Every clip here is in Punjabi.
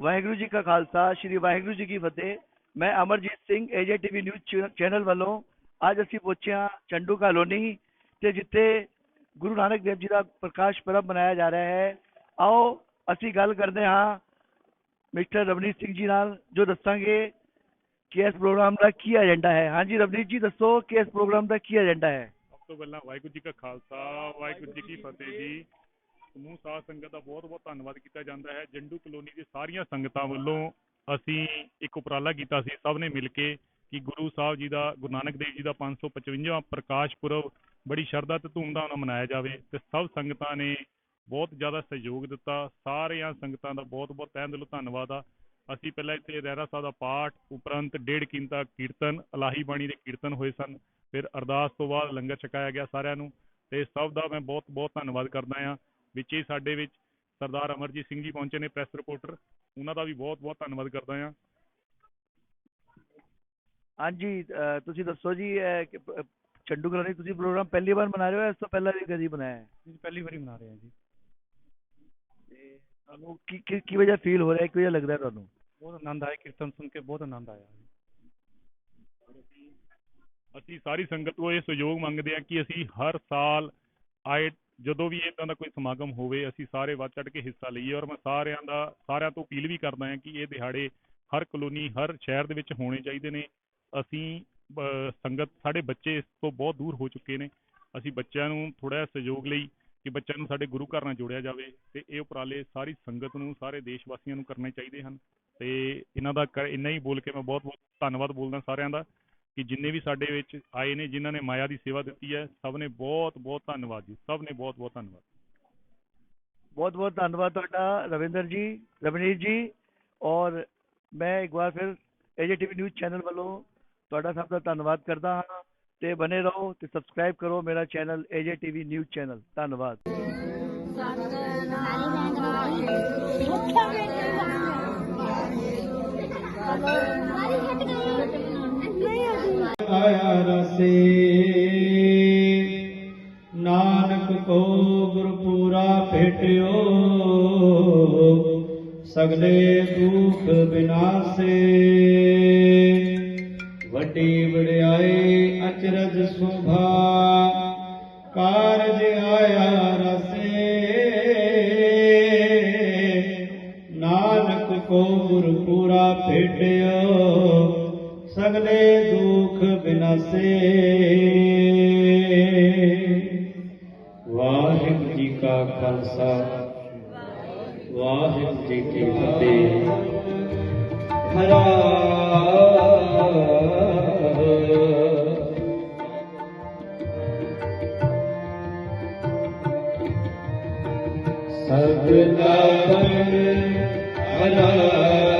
ਵਾਹਿਗੁਰੂ ਜੀ ਕਾ ਖਾਲਸਾ, ਸ੍ਰੀ ਵਾਹਿਗੁਰੂ ਜੀ ਕੀ ਫਤਿਹ। ਮੈਂ Amarjeet Singh AJ TV news channel ਵੱਲੋਂ ਅੱਜ ਅਸੀਂ ਪਹੁੰਚੇ ਚੰਡੂ ਕਾਲੋਨੀ, ਤੇ ਜਿੱਥੇ ਗੁਰੂ ਨਾਨਕ ਦੇਵ ਜੀ ਦਾ ਪ੍ਰਕਾਸ਼ ਪੁਰਬ ਮਨਾਇਆ ਜਾ ਰਿਹਾ ਹੈ। ਆਓ ਅਸੀਂ ਗੱਲ ਕਰਦੇ ਹਾਂ ਮਿਸਟਰ ਰਵਨੀਤ ਸਿੰਘ ਜੀ ਨਾਲ, ਜੋ ਦੱਸਾਂਗੇ ਕਿ ਇਸ ਪ੍ਰੋਗਰਾਮ ਦਾ ਕੀ ਏਜੰਡਾ ਹੈ। ਹਾਂਜੀ ਰਵਨੀਤ ਜੀ, ਦੱਸੋ ਕਿ ਇਸ ਪ੍ਰੋਗਰਾਮ ਦਾ ਕੀ ਏਜੰਡਾ ਹੈ? ਸਭ ਤੋਂ ਪਹਿਲਾਂ ਵਾਹਿਗੁਰੂ ਜੀ ਕਾ ਖਾਲਸਾ, ਵਾਹਿਗੁਰੂ ਜੀ ਕੀ ਫਤਿਹ ਜੀ। ਸਮੂਹ ਸਾਧ ਸੰਗਤ ਦਾ ਬਹੁਤ ਬਹੁਤ ਧੰਨਵਾਦ ਕੀਤਾ ਜਾਂਦਾ ਹੈ। ਜੰਡੂ ਕਲੋਨੀ ਦੀ ਸਾਰੀਆਂ ਸੰਗਤਾਂ ਵੱਲੋਂ ਅਸੀਂ ਇੱਕ ਉਪਰਾਲਾ ਕੀਤਾ ਸੀ। ਸਭ ਨੇ ਮਿਲ ਕੇ ਕਿ ਗੁਰੂ ਸਾਹਿਬ ਜੀ ਦਾ, ਗੁਰੂ ਨਾਨਕ ਦੇਵ ਜੀ ਦਾ 555ਵਾਂ ਪ੍ਰਕਾਸ਼ ਪੁਰਬ ਬੜੀ ਸ਼ਰਧਾ ਤੇ ਧੂਮਧਾਮ ਨਾਲ ਮਨਾਇਆ ਜਾਵੇ ਤੇ ਸਭ ਸੰਗਤਾਂ ਨੇ ਬਹੁਤ ਜ਼ਿਆਦਾ ਸਹਿਯੋਗ ਦਿੱਤਾ। ਸਾਰੀਆਂ ਸੰਗਤਾਂ ਦਾ ਬਹੁਤ ਬਹੁਤ ਤਹਿ ਦਿਲੋਂ ਧੰਨਵਾਦ ਆ। ਅਸੀਂ ਪਹਿਲਾਂ ਇੱਥੇ ਰਹਿਰਾ ਸਾਹਿਬ ਦਾ ਪਾਠ ਉਪਰੰਤ ਡੇਢ ਕੀਮਤਾ ਕੀਰਤਨ, ਅਲਾਹੀ ਬਾਣੀ ਦੇ ਕੀਰਤਨ ਹੋਏ ਸਨ। ਫਿਰ ਅਰਦਾਸ ਤੋਂ ਬਾਅਦ ਲੰਗਰ ਛਕਾਇਆ ਗਿਆ ਸਾਰਿਆਂ ਨੂੰ ਤੇ ਸਭ ਦਾ ਮੈਂ ਬਹੁਤ ਬਹੁਤ ਧੰਨਵਾਦ ਕਰਦਾ ਹਾਂ। ਵਿੱਚ ਹੀ ਸਾਡੇ ਵਿੱਚ ਸਰਦਾਰ ਅਮਰਜੀਤ ਸਿੰਘ ਜੀ ਪਹੁੰਚੇ ਨੇ ਪ੍ਰੈਸ ਰਿਪੋਰਟਰ ਉਹਨਾਂ ਦਾ ਵੀ ਬਹੁਤ ਬਹੁਤ ਧੰਨਵਾਦ ਕਰਦਾ ਹਾਂ। ਹਾਂਜੀ ਅਹ ਤੁਸੀਂ ਦੱਸੋ ਜੀ ਇਹ ਕਿ ਪ- ਚੰਡੂ ਕਾਲੋਨੀ ਤੁਸੀਂ ਪ੍ਰੋਗਰਾਮ ਪਹਿਲੀ ਵਾਰ ਮਨਾ ਰਹੇ ਹੋ ਇਸ ਤੋਂ ਪਹਿਲਾਂ ਵੀ ਕਦੀ ਬਣਾਇਆ ਹੈ? ਜੀ ਪਹਿਲੀ ਵਾਰੀ ਮਨਾ ਰਹੇ ਹਾਂ ਜੀ। ਤੇ ਤੁਹਾਨੂੰ ਕੀ ਕੀ ਕੀ ਵਜ੍ਹਾ ਫੀਲ ਹੋ ਰਿਹਾ ਹੈ ਕੀ ਵਜ੍ਹਾ ਲੱਗਦਾ ਹੈ ਤੁਹਾਨੂੰ? ਬਹੁਤ ਆਨੰਦ ਆਇਆ ਕੀਰਤਨ ਸੁਣ ਕੇ ਬਹੁਤ ਆਨੰਦ ਆਇਆ ਅਸੀਂ ਸਾਰੀ ਸੰਗਤ ਤੋਂ ਇਹ ਸਹਿਯੋਗ ਮੰਗਦੇ ਹਾਂ ਕਿ ਅਸੀਂ ਹਰ ਸਾਲ ਆਏ ਜਦੋਂ ਵੀ ਇਦਾਂ ਦਾ ਕੋਈ ਸਮਾਗਮ ਹੋਵੇ, ਅਸੀਂ ਸਾਰੇ ਵੱਧ ਚੜ ਕੇ ਹਿੱਸਾ ਲਈਏ ਔਰ ਮੈਂ ਸਾਰਿਆਂ ਦਾ, ਸਾਰਿਆਂ ਤੋਂ ਅਪੀਲ ਵੀ ਕਰਦਾ ਹਾਂ ਕਿ ਇਹ ਦਿਹਾੜੇ ਹਰ ਕਲੋਨੀ, ਹਰ ਸ਼ਹਿਰ ਦੇ ਵਿੱਚ ਹੋਣੇ ਚਾਹੀਦੇ ਨੇ। ਅਸੀਂ ਸੰਗਤ, ਸਾਡੇ ਬੱਚੇ ਇਸ ਤੋਂ ਬਹੁਤ ਦੂਰ ਹੋ ਚੁੱਕੇ ਨੇ। ਅਸੀਂ ਬੱਚਿਆਂ ਨੂੰ ਥੋੜਾ ਜਿਹਾ ਸਹਿਯੋਗ ਲਈ ਕਿ ਬੱਚਿਆਂ ਨੂੰ ਸਾਡੇ ਗੁਰੂ ਘਰ ਨਾਲ ਜੋੜਿਆ ਜਾਵੇ ਤੇ ਇਹ ਉਪਰਾਲੇ ਸਾਰੀ ਸੰਗਤ ਨੂੰ, ਸਾਰੇ ਦੇਸ਼ ਵਾਸੀਆਂ ਨੂੰ ਕਰਨੇ ਚਾਹੀਦੇ ਹਨ। ਤੇ ਇਹਨਾਂ ਦਾ ਕਰ- ਇੰਨਾ ਹੀ ਬੋਲ ਕੇ ਮੈਂ ਬਹੁਤ ਬਹੁਤ ਧੰਨਵਾਦ ਬੋਲਦਾ ਸਾਰਿਆਂ ਦਾ। ਕਿ ਜਿੰਨੇ ਵੀ ਸਾਡੇ ਵਿੱਚ ਆਏ ਨੇ ਜਿਨ੍ਹਾਂ ਨੇ ਮਾਇਆ ਦੀ ਸੇਵਾ ਦਿੱਤੀ ਹੈ ਸਭ ਨੇ ਬਹੁਤ ਬਹੁਤ ਧੰਨਵਾਦ ਜੀ। ਸਭ ਨੇ ਬਹੁਤ ਬਹੁਤ ਧੰਨਵਾਦ। ਬਹੁਤ ਬਹੁਤ ਧੰਨਵਾਦ ਤੁਹਾਡਾ ਰਵਿੰਦਰ ਜੀ ਰਵਨੀਤ ਜੀ। ਔਰ ਮੈਂ ਇੱਕ ਵਾਰ ਫਿਰ ਏਜੇ ਟੀਵੀ ਨਿਊਜ਼ ਚੈਨਲ ਵੱਲੋਂ ਤੁਹਾਡਾ ਸਭ ਦਾ ਧੰਨਵਾਦ ਕਰਦਾ ਹਾਂ। ਤੇ ਬਨੇ ਰਹੋ ਤੇ ਸਬਸਕ੍ਰਾਈਬ ਕਰੋ ਮੇਰਾ channel AJ TV news channel ਧੰਨਵਾਦ। ਆਇਆ ਰਸੇ ਨਾਨਕ ਕੋ ਗੁਰਪੂਰਾ ਭੇਟਿਓ ਸਗਲੇ ਦੁਖ ਬਿਨਾਸੇ ਵੱਡੀ ਵਡਿਆਈ ਅਚਰਜ ਸੁਭਾ ਕਾਰਜ ਆਇਆ ਰਸੇ ਨਾਨਕ ਕੋ ਗੁਰਪੂਰਾ ਭੇਟਿਓ ਸਗਲੇ ਦੁਖ ਬਿਨਾਸੇ। ਵਾਹਿਗੁਰੂ ਜੀ ਕਾ ਖਾਲਸਾ। ਵਾਹਿਗੁਰੂ ਜੀ ਕੀ ਫਤਿਹ। ਹਰਾ। ਸਬਦਾ ਹਰਾ ਸੋਹਣੇ ਪੰਖ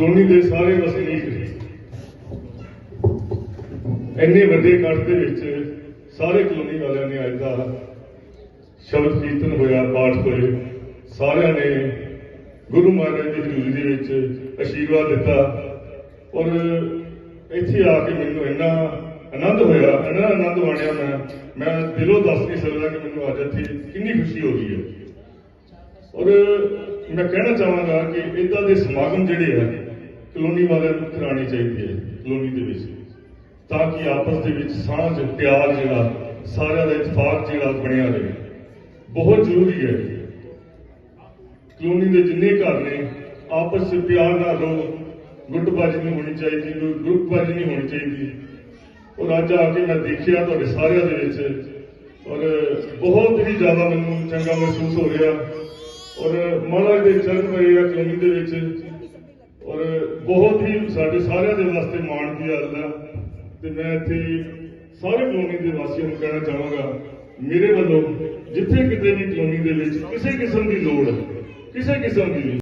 ਕਲੋਨੀ ਦੇ ਸਾਰੇ ਵਸਨੀਕ ਇੰਨੇ ਵੱਡੇ ਇਕੱਠ ਦੇ ਵਿੱਚ ਸਾਰੇ ਕਲੋਨੀ ਵਾਲਿਆਂ ਨੇ ਅੱਜ ਦਾ ਸ਼ਬਦ ਕੀਰਤਨ ਹੋਇਆ, ਪਾਠ ਹੋਏ। ਸਾਰਿਆਂ ਨੇ ਗੁਰੂ ਮਹਾਰਾਜ ਦੀ ਹਜ਼ੂਰੀ ਦੇ ਵਿੱਚ ਅਸ਼ੀਰਵਾਦ ਦਿੱਤਾ। ਔਰ ਇੱਥੇ ਆ ਕੇ ਮੈਨੂੰ ਇੰਨਾ ਆਨੰਦ ਹੋਇਆ, ਇੰਨਾ ਆਨੰਦ ਮਾਣਿਆ ਮੈਂ। ਮੈਂ ਦਿਲੋਂ ਦੱਸ ਨਹੀਂ ਸਕਦਾ ਕਿ ਮੈਨੂੰ ਅੱਜ ਇੱਥੇ ਕਿੰਨੀ ਖੁਸ਼ੀ ਹੋ ਰਹੀ ਹੈ। ਔਰ ਮੈਂ ਕਹਿਣਾ ਚਾਹਾਂਗਾ ਕਿ ਇਦਾਂ ਦੇ ਸਮਾਗਮ ਜਿਹੜੇ ਆ ਕਲੋਨੀ ਵਾਲਿਆਂ ਨੂੰ ਕਰਾਉਣੇ ਚਾਹੀਦੇ ਆ ਕਲੋਨੀ ਦੇ ਵਿੱਚ। ਤਾਂ ਕਿ ਆਪਸ ਦੇ ਵਿੱਚ ਸਾਂਝ, ਪਿਆਰ ਜਿਹੜਾ, ਸਾਰਿਆਂ ਦਾ ਇਤਫਾਕ ਜਿਹੜਾ ਬਣਿਆ ਰਹੇ। ਬਹੁਤ ਜ਼ਰੂਰੀ ਹੈ। ਕਲੋਨੀ ਦੇ ਜਿੰਨੇ ਘਰ ਨੇ, ਆਪਸ ਵਿੱਚ ਪਿਆਰ ਨਾਲ ਰਹੋ। ਗੁੱਟਬਾਜ਼ੀ ਨਹੀਂ ਹੋਣੀ ਚਾਹੀਦੀ, ਕੋਈ ਗਰੁੱਪਬਾਜ਼ੀ ਨਹੀਂ ਹੋਣੀ ਚਾਹੀਦੀ। ਔਰ ਅੱਜ ਆ ਕੇ ਮੈਂ ਦੇਖਿਆ ਤੁਹਾਡੇ ਸਾਰਿਆਂ ਦੇ ਵਿੱਚ, ਔਰ ਬਹੁਤ ਹੀ ਜ਼ਿਆਦਾ ਮੈਨੂੰ ਚੰਗਾ ਮਹਿਸੂਸ ਹੋ ਰਿਹਾ। ਔਰ ਮਹਾਰਾਜ ਦੇ ਚਰਨ ਪਏ ਆ ਕਲੋਨੀ ਦੇ ਵਿੱਚ। ਔਰ ਬਹੁਤ ਹੀ ਸਾਡੇ ਸਾਰਿਆਂ ਦੇ ਵਾਸਤੇ ਮਾਣ ਦੀ ਗੱਲ ਹੈ। ਤੇ ਮੈਂ ਇੱਥੇ ਸਾਰੇ ਕਲੋਨੀ ਦੇ ਵਾਸੀਆਂ ਨੂੰ ਕਹਿਣਾ ਚਾਹਾਂਗਾ, ਮੇਰੇ ਵੱਲੋਂ ਜਿੱਥੇ ਕਿਤੇ ਵੀ ਕਲੋਨੀ ਦੇ ਵਿੱਚ ਕਿਸੇ ਕਿਸਮ ਦੀ ਲੋੜ ਹੈ, ਕਿਸੇ ਕਿਸਮ ਦੀ